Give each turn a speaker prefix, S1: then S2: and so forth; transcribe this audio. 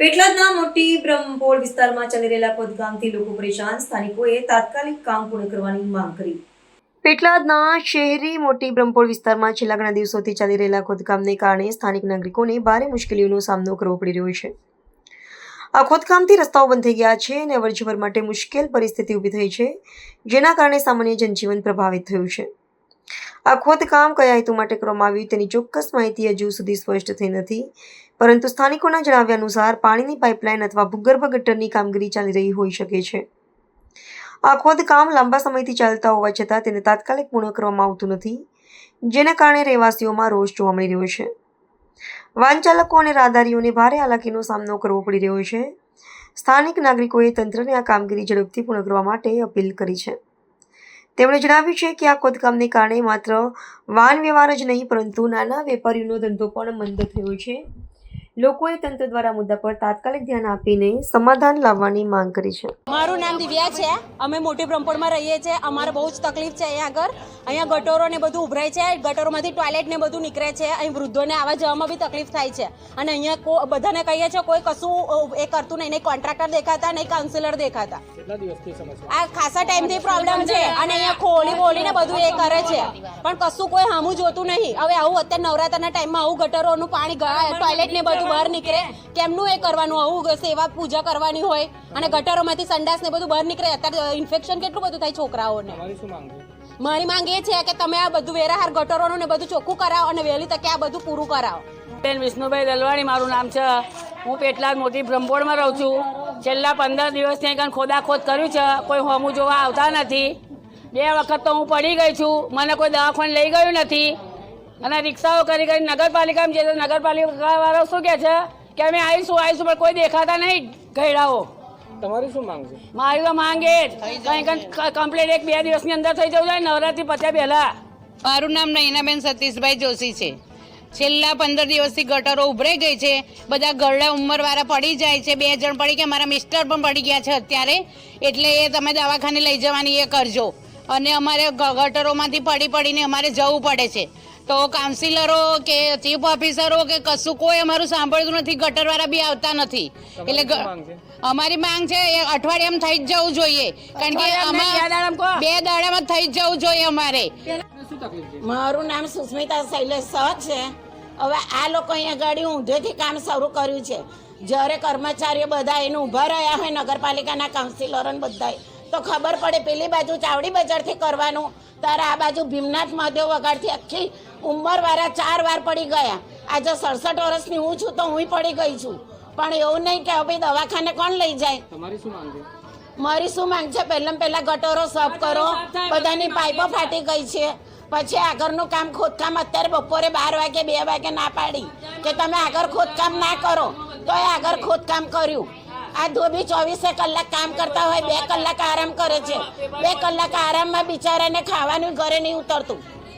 S1: પેટલાદના મોટી બ્રહ્મપોળ વિસ્તારમાં ચાલી રહેલા ખોદકામથી લોકો પરેશાન. સ્થાનિકોએ તાત્કાલિક કામ પૂર્ણ કરવાની માંગ કરી. પેટલાદના શહેરી મોટી બ્રહ્મપોળ વિસ્તારમાં છેલ્લા ઘણા દિવસોથી ચાલી રહેલા ખોદકામને કારણે સ્થાનિક નાગરિકોને ભારે મુશ્કેલીઓનો સામનો કરવો પડી રહ્યો છે. આ ખોદકામથી રસ્તાઓ બંધ થઈ ગયા છે અને અવરજવર માટે મુશ્કેલ પરિસ્થિતિ ઊભી થઈ છે, જેના કારણે સામાન્ય જનજીવન પ્રભાવિત થયું છે. આ ખોદકામ કયા હેતુ માટે કરવામાં આવ્યું તેની ચોક્કસ માહિતી હજુ સુધી સ્પષ્ટ થઈ નથી. પરંતુ સ્થાનિકોના જણાવ્યા અનુસાર પાણીની પાઇપલાઇન અથવા ભૂગર્ભ ગટરની કામગીરી ચાલી રહી હોઈ શકે છે. આ ખોદકામ લાંબા સમયથી ચાલતા હોવા છતાં તેને તાત્કાલિક પૂર્ણ કરવામાં આવતું નથી, જેના કારણે રહેવાસીઓમાં રોષ જોવા મળી રહ્યો છે. વાહન ચાલકો અને રાહદારીઓને ભારે હાલાકીનો સામનો કરવો પડી રહ્યો છે. સ્થાનિક નાગરિકોએ તંત્રને આ કામગીરી ઝડપથી પૂર્ણ કરવા માટે અપીલ કરી છે. તેમણે જણાવ્યું છે કે આ ખોદકામને કારણે માત્ર વાહન વ્યવહાર જ નહીં, પરંતુ નાના વેપારીઓનો ધંધો પણ મંદ થયો છે. લોકોએ તંત્ર દ્વારા મુદ્દા પર તાત્કાલિક ધ્યાન આપીને સમાધાન લાવવાની માંગ કરી છે.
S2: મારું નામ દિવ્યા છે. અમે મોટી બ્રહ્મપુરમાં રહીએ છીએ. અમારે બહુ જ તકલીફ છે અહીંયા આગળ. અહીંયા ગટરો ને બધું ઉભરાય છે. ગટરોમાંથી ટોયલેટ ને બધું નીકળે છે. અહીં વૃદ્ધોને આવવા જવામાં બી તકલીફ થાય છે. અને અહીંયા કો બધાને કહીએ છીએ કોઈ કશું એ કરતું નહીં. નહીં કોન્ટ્રાક્ટર દેખાતા નહીં કાઉન્સિલર દેખાતા.
S3: કેટલા દિવસથી સમસ્યા?
S2: આ ખાસા ટાઈમથી પ્રોબ્લેમ છે. અને અહીંયા ખોલી બોલીને બધું એ કરે છે. પણ કશું કોઈ હામું જોતું નહીં. હવે આવું અત્યારે નવરાત્રના ટાઈમમાં આવું ગટરોનું પાણી ટોયલેટ ને બધું બહાર નીકળે કેમનું એ કરવાનું? આવું સેવા પૂજા કરવાની હોય અને ગટરોમાંથી સંડાસ ને બધું બહાર નીકળે અત્યારે ઇન્ફેક્શન કેટલું બધું થાય છોકરાઓને? મારી માંગ એ છે કે તમે આ બધું વેરાહાર ગટરોનું ને બધું ચોખ્ખું કરાવો અને વહેલી તકે આ બધું પૂરું કરાવો.
S4: બેન વિષ્ણુભાઈ દલવાણી મારું નામ છે. હું પેટલાદ મોટી બ્રહ્મપોળમાં રહું છું. છેલ્લા પંદર દિવસથી અહીં ખોદાખોદ કર્યું છે. કોઈ હોમું જોવા આવતા નથી. બે વખત તો હું પડી ગઈ છું. મને કોઈ દવાખાને લઈ ગયું નથી. અને રિક્ષાઓ કરી કરી નગરપાલિકામાં જઈએ તો નગરપાલિકાવાળો શું કહે છે? કે અમે આવીશું આવીશું પણ કોઈ દેખાતા નહીં ગયડાઓ
S3: તમારી શું માંગ છે?
S4: મારી તો માંગે જ. કંઈ કંઈ કમ્પ્લીટ એક બે દિવસની અંદર થઈ જવું જોઈએ નવરાત્રી પત્યા પહેલાં.
S5: મારું નામ નયનાબેન સતીશભાઈ જોશી છે. છેલ્લા પંદર દિવસથી ગટરો ઉભરાઈ ગઈ છે. બધા ગરડા ઉંમરવાળા પડી જાય છે. બે જણ પડી ગયા. મારા મિસ્ટર પણ પડી ગયા છે અત્યારે. એટલે એ તમે દવાખાને લઈ જવાની એ કરજો. અને અમારે ગટરોમાંથી પડી પડીને અમારે જવું પડે છે. તો કાઉન્સિલરો કે ચીફ ઓફિસરો કે કશું કોઈ અમારું સાંભળતું નથી ગટરવાળા બી આવતા નથી. એટલે? અમારી માંગ છે એ અઠવાડિયામાં થઈ જ જવું જોઈએ. કારણ કે
S4: અમારે બે દાડામાં
S5: બે દાડામાં થઈ જ જવું જોઈએ અમારે.
S6: મારું નામ સુસ્મિતા શૈલેષ સહ છે. હવે આ લોકો અહીંયા ગાડી ઊંધેથી કામ શરૂ કર્યું છે. જ્યારે કર્મચારીઓ બધા એને ઊભા રહ્યા હોય નગરપાલિકાના કાઉન્સિલરો ને બધાય તો ખબર પડે પેલી બાજુ ચાવડી બજારથી કરવાનું ત્યારે આ બાજુ ભીમનાથ મહાદેવ વગાડથી આખી ઉંમરવાળા ચાર વાર પડી ગયા. આજે સડસઠ વર્ષની હું છું તો હું પડી ગઈ છું. પણ એવું નહીં કે હવે દવાખાને કોણ લઈ જાય?
S3: તમારી શું માંગ છે?
S6: મારી શું માંગ છે? પહેલાં પહેલા ગટરો સાફ કરો. બધાની પાઇપો ફાટી ગઈ છે. પછી આગળનું કામ ખોદકામ અત્યારે બપોરે બાર વાગે બે વાગે ના પાડી કે તમે આગળ ખોદકામ ના કરો તો એ આગળ ખોદકામ કર્યું. આ ધોબી ચોવીસે કલાક કામ કરતા હોય બે કલાક આરામ કરે છે. બે કલાક આરામમાં બિચારાને ખાવાનું ઘરે નહીં ઉતરતું.